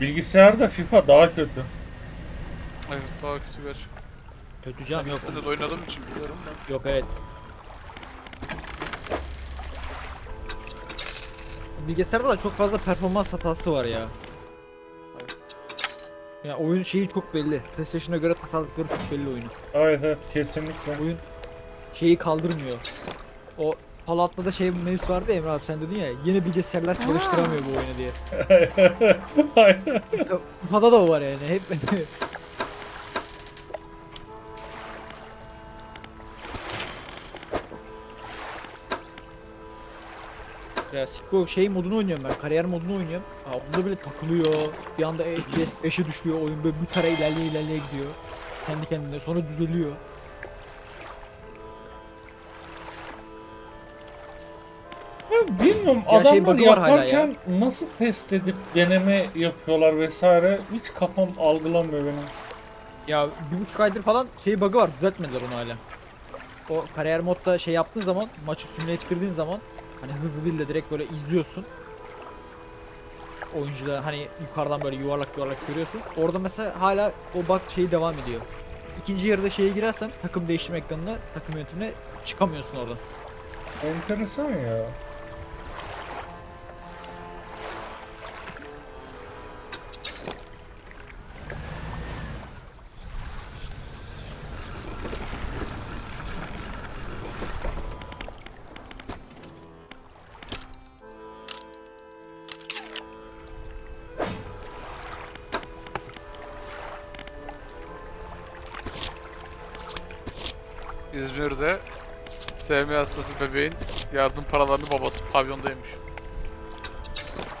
Bilgisayarda FIFA daha kötü. Evet daha kötü gerçekten. Kötü cam yok. Yok. de oynadığım için biliyorum da. Yok evet. Bilgisayarda da çok fazla performans hatası var ya. Ya oyun şeyi çok belli. PlayStation'a göre tasarladıkları çok belli oyunu. Evet evet kesinlikle. Oyun şeyi kaldırmıyor. O Fallout'ta da şey mevzusu vardı ya Emre abi sen dedin ya yeni bilgisayarlar çalıştıramıyor bu oyunu diye. Aynen. Bunda da o var yani hep Ya Sikko şey modunu oynuyorum ben, kariyer modunu oynuyorum. Aa, bunda bile takılıyor. Bir anda FPS 5'e düşüyor, oyun böyle bir tara ilerleye ilerleye gidiyor. Kendi kendine, sonra düzeliyor. Bilmiyorum Ya şey adamlar bug'ı var hala yaparken nasıl test edip deneme yapıyorlar vesaire hiç kafam algılamıyor benim. Ya bir buçuk aydır falan şey bug'ı var, düzeltmediler onu hala. O kariyer modda şey yaptığın zaman, maçı simüle ettirdiğin zaman hani hızlı değil de direkt böyle izliyorsun. Oyuncular hani yukarıdan böyle yuvarlak yuvarlak görüyorsun. Orada mesela hala o bug şeyi devam ediyor. İkinci yarıda şeye girersen takım değişim ekranına, takım yönetimine çıkamıyorsun oradan. Enteresan ya. Sevme hastası bebeğin yardım paralarını babası pavyondaymış.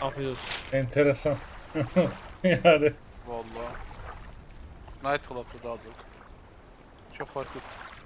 Afiyet olsun. Enteresan. yani Vallahi. Night Club'da daha doğrusu. Çok fark etti.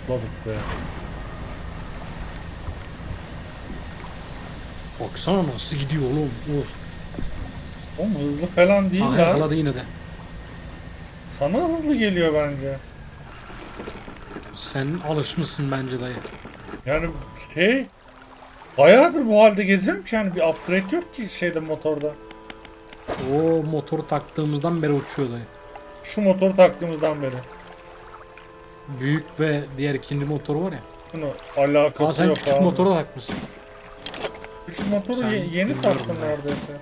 Lootladık be. Baksana nasıl gidiyor oğlum. Of. Oğlum hızlı falan değil Ha, ya. yakaladı yine de. Sana hızlı geliyor bence. Sen alışmışsın bence dayı. Yani şey bayağıdır bu halde geziyorum ki yani bir upgrade yok ki şeyde motorda. O motoru taktığımızdan beri uçuyor dayı. Şu motoru taktığımızdan beri. Büyük ve diğer ikinci motor var ya. Bunu Aa alakası sen yok küçük abi. motoru da takmışsın. Küçük motoru Sen ye- yeni bilmiyorum taktım ben. neredeyse.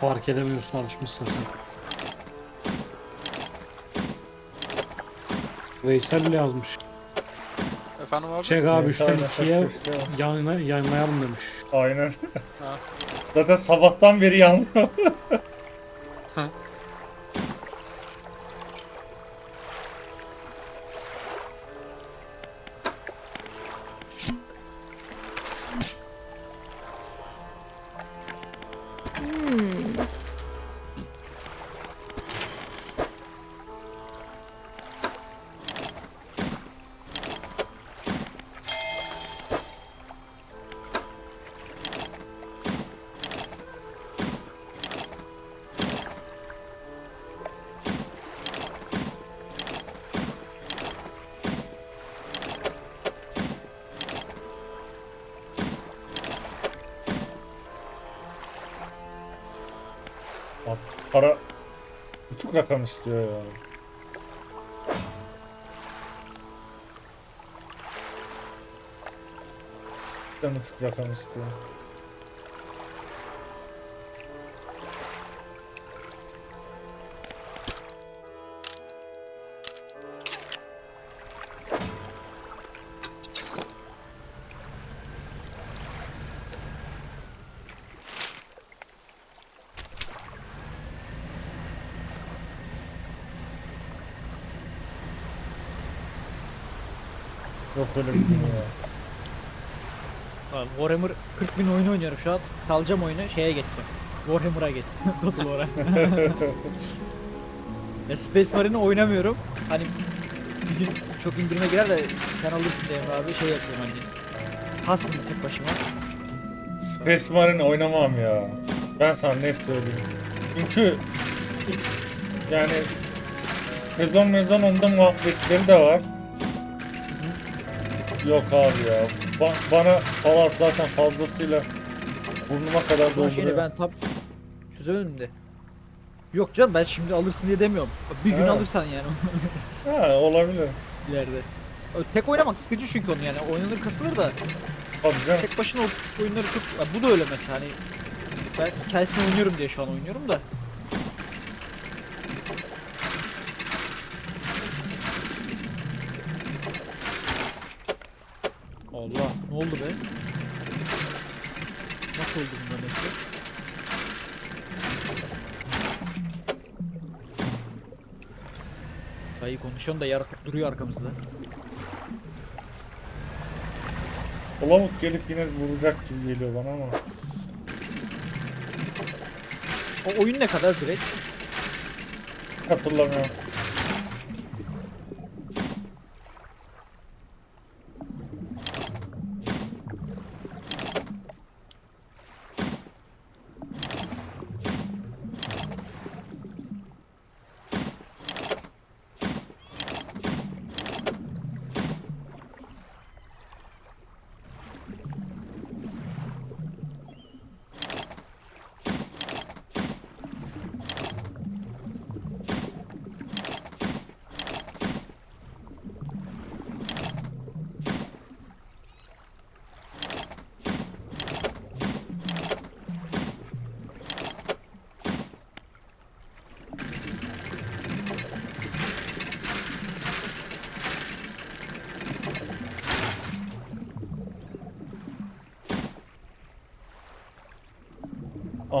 Fark edemiyorsun alışmışsın sen. Veysel yazmış. Efendim abi? Çek abi Evet, 3'ten aynen, 2'ye keşke. yayına, yayınlayalım demiş. Aynen. Ha. Zaten sabahtan beri yanmıyor. Buçuk rakam istiyor ya. Bir buçuk rakam istiyor. Yok öyle bir dünya. Abi, Warhammer 40 bin oyunu oynuyorum şu an. Kalacağım oyunu şeye geçeceğim. Warhammer'a geçeceğim. Total Warhammer. ya Space Marine'i oynamıyorum. Hani bir gün çok indirime girer de sen alırsın diye abi şey yapıyorum hani. Hasım tek başıma. Space Marine oynamam ya. Ben sana net söyleyeyim. Çünkü yani sezon mezon onda muhabbetleri de var. Yok abi ya. Ba- bana Fallout zaten fazlasıyla burnuma kadar an şeyini dolduruyor. ben tam çözemedim de. Yok canım ben şimdi alırsın diye demiyorum. Bir gün Evet. alırsan yani Ha olabilir. ileride. Tek oynamak sıkıcı çünkü onu yani oynanır kasılır da Tabii canım. tek başına o oyunları çok Ya bu da öyle mesela hani ben hikayesini oynuyorum diye şu an oynuyorum da Konuşuyorsun da yaratık duruyor arkamızda. Lavuk gelip yine vuracak gibi geliyor bana ama. O oyun ne kadar direkt? Hatırlamıyorum.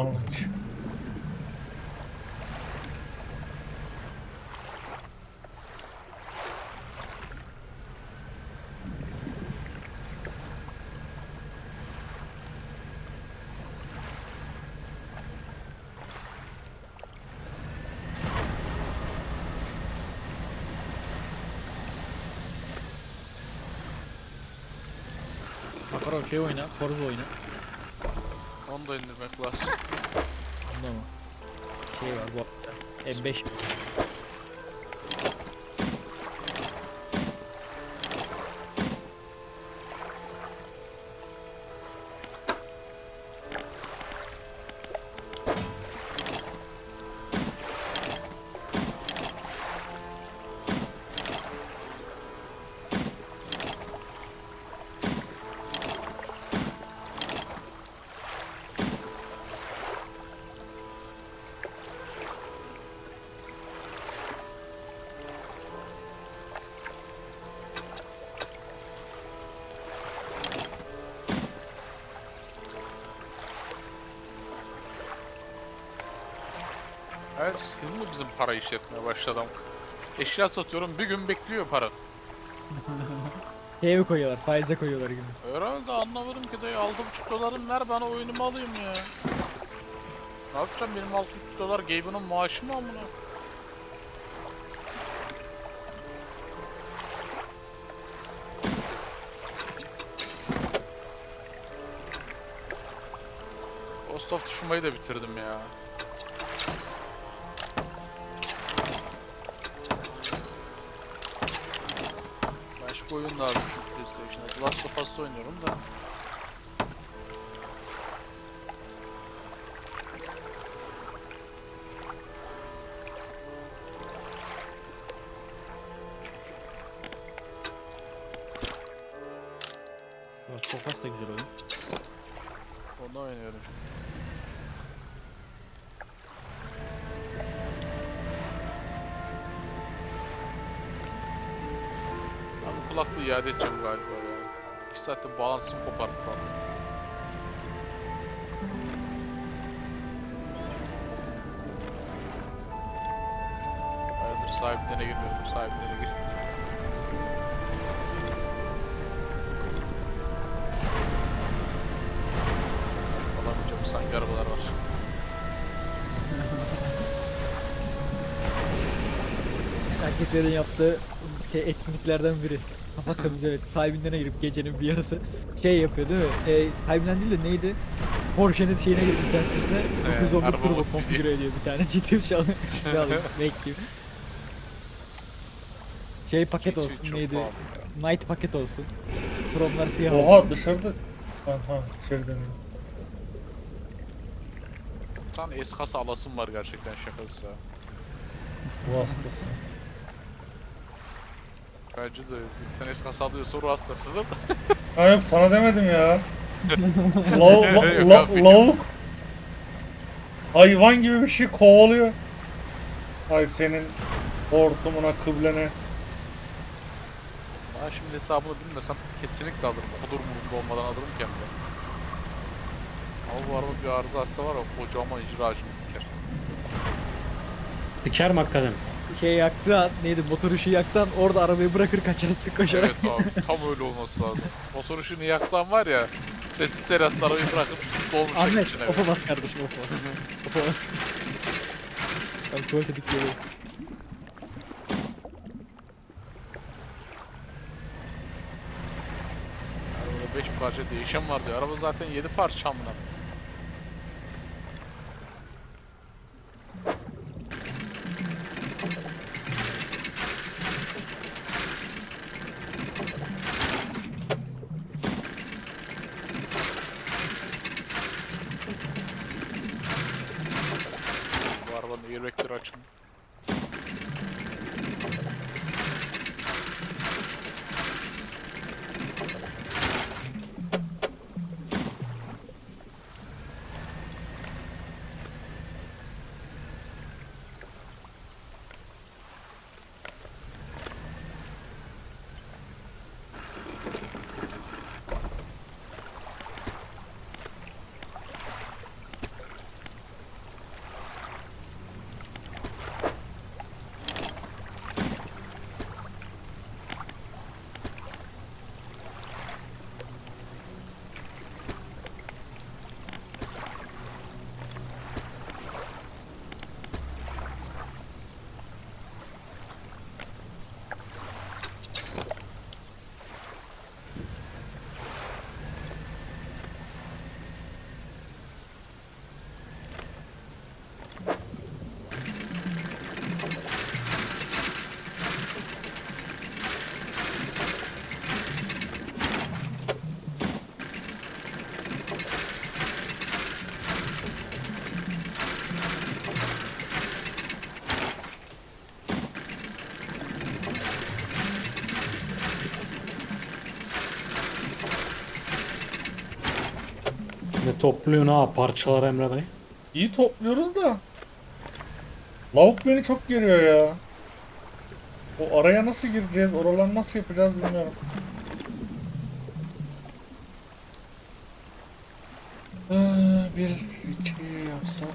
college. Короче, oyna, korku oyna. Onu da indirmek lazım. Bunda mı? Şey var bu hafta. M5 Ben senin mi bizim para işletmeye başladım? Eşya satıyorum bir gün bekliyor para. Şeye mi koyuyorlar? Faize koyuyorlar gibi. Herhalde anlamadım ki dayı 6,5 dolarım ver bana oyunumu alayım ya. Ne yapacağım benim 6,5 dolar Gabe'ın maaşı mı amına? Ghost of Tsushima'yı da bitirdim ya. Oyun lazım PlayStation'da. Last of Us'ta oynuyorum da. Bak Sofas da güzel oyun. Onu oynuyorum. Kulaklığı iade edeceğim galiba ya. 2 saatte bağlantısını koparttı falan. Hayırdır sahiplerine girmiyorum, sahiplerine gir. Alamayacağım sanki arabalar var. Erkeklerin yaptığı şey, etkinliklerden biri. Kafa temiz evet. Sahibinden girip gecenin bir yarısı şey yapıyor değil mi? E, sahibinden değil de neydi? Porsche'nin şeyine girip internet sitesine 911 araba turbo mod konfigüre ediyor bir tane ciddi bir şey alıyor. Bekleyeyim. Şey paket Hiç- olsun çok neydi? pahalı. Night paket olsun. Chromlar siyah olsun. Oha dışarıda. Aha içeri dönüyor. Bir tane S kasa alasım var gerçekten şakası. Bu hastası. Bence de bir tane S kasa alıyorsa ruh hastasıdır da. Ha yok sana demedim ya. Lav, la, la- lavuk. Hayvan gibi bir şey kovalıyor. Ay senin hortumuna kıblene. Ben şimdi hesabını bilmesem kesinlikle alırım. Olur murumda olmadan alırım kendime. Ama bu araba bir arıza açsa var ya kocaman icra ağacını diker. Diker mi hakikaten? Şey yaktığı an neydi motor ışığı yaktığı an orada arabayı bırakır kaçarsın koşarak. Evet abi tam öyle olması lazım. Motor ışığını yaktan var ya sessiz sedasız arabayı bırakıp dolmuşa Ahmet eve. opa bas kardeşim opa bas. opa bas. Ben tuvalete dik geliyorum. Arabada 5 parça değişen var diyor. Araba zaten 7 parça amına. Ne topluyorsun ha parçalar Emre dayı? İyi topluyoruz da. Lavuk beni çok geriyor ya. O araya nasıl gireceğiz, oraları nasıl yapacağız bilmiyorum. Ee, bir, iki yapsak.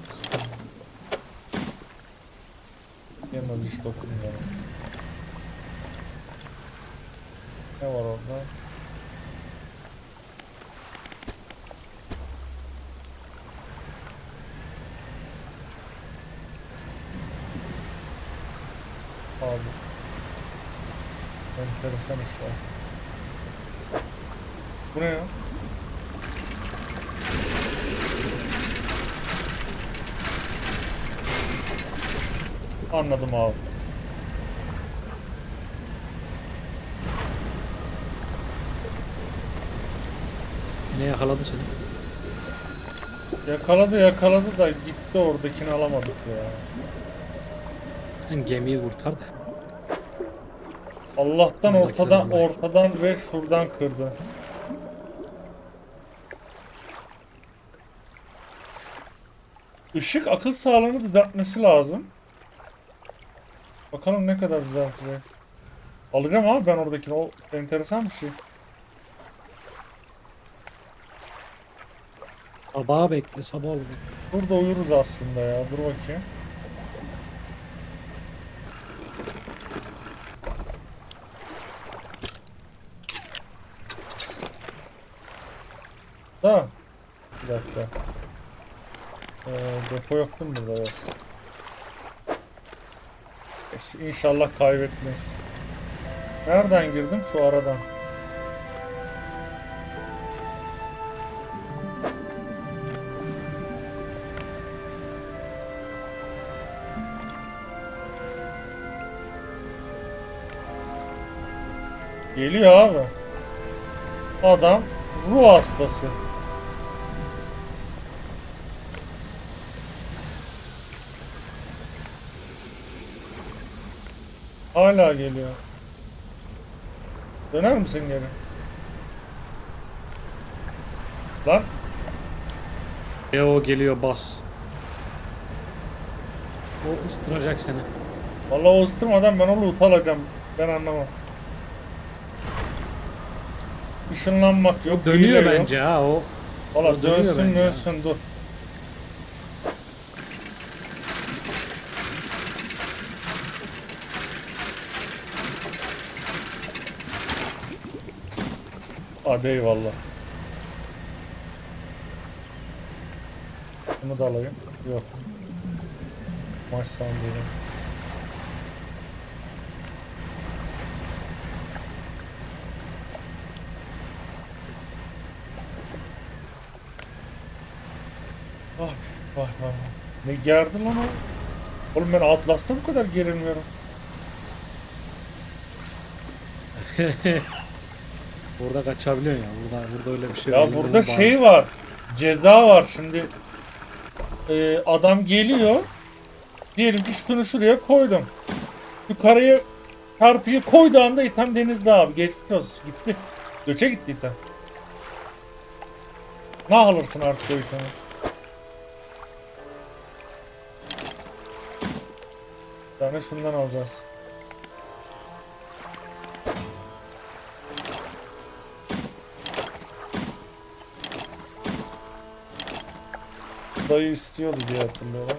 sayılmaz hiç dokunmuyorum. Ne var orada? Abi. Enteresan işler. Bu ne ya? Anladım abi. Ne yakaladı seni? Yakaladı yakaladı da gitti oradakini alamadık ya. Sen gemiyi kurtar da. Allah'tan ortadan ortadan ve şuradan kırdı. Işık akıl sağlığını düzeltmesi lazım. Bakalım ne kadar düzeltecek. Alacağım abi ben oradakini. O enteresan bir şey. Sabaha bekle sabah olur. Burada uyuruz aslında ya. Dur bakayım. Da. Bir dakika. Ee, depo yok değil mi burada? Evet. İnşallah kaybetmeyiz. Nereden girdim? Şu aradan. Geliyor abi. Adam ruh hastası. Hala geliyor. Döner misin geri? Lan E o geliyor bas. O ıstıracak seni. vallahi o ıstırmadan ben onu loot alacağım. Ben anlamam. Işınlanmak yok. Dönüyor hile yok. bence ha o. Valla dönüyor dönsün bence. dönsün dur. Hadi eyvallah. Bunu da alayım. Yok. Maç sandığını. Vay vay vay. Ne gerdi lan o? Oğlum ben Atlas'ta bu kadar gerilmiyorum. Burada kaçabiliyorsun ya. Burada burada öyle bir şey Ya burada şey var. Ceza var şimdi. Ee, adam geliyor. Diyelim ki şunu şuraya koydum. Yukarıya çarpıyı koyduğu anda item denizde abi. Geçmiş olsun. Gitti. Göçe gitti item. Ne alırsın artık o itemi? Bir tane şundan alacağız. Dayı istiyordu diye hatırlıyorum.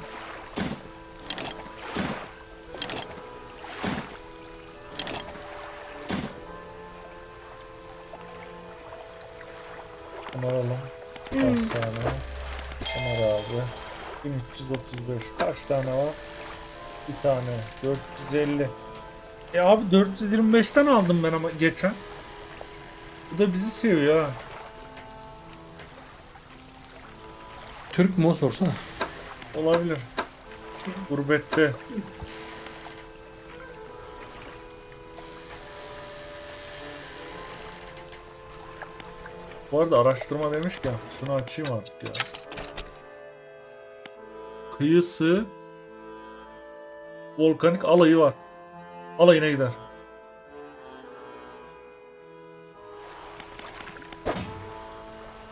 Alalım. Kaç tane? Ömer abi. 1335. Kaç tane var? Bir tane. 450. E abi 425'ten aldım ben ama geçen. Bu da bizi seviyor ha. Türk mü o sorsana. Olabilir. Gurbette. Bu arada araştırma demişken şunu açayım artık ya. Kıyısı volkanik alayı var. Alayına gider.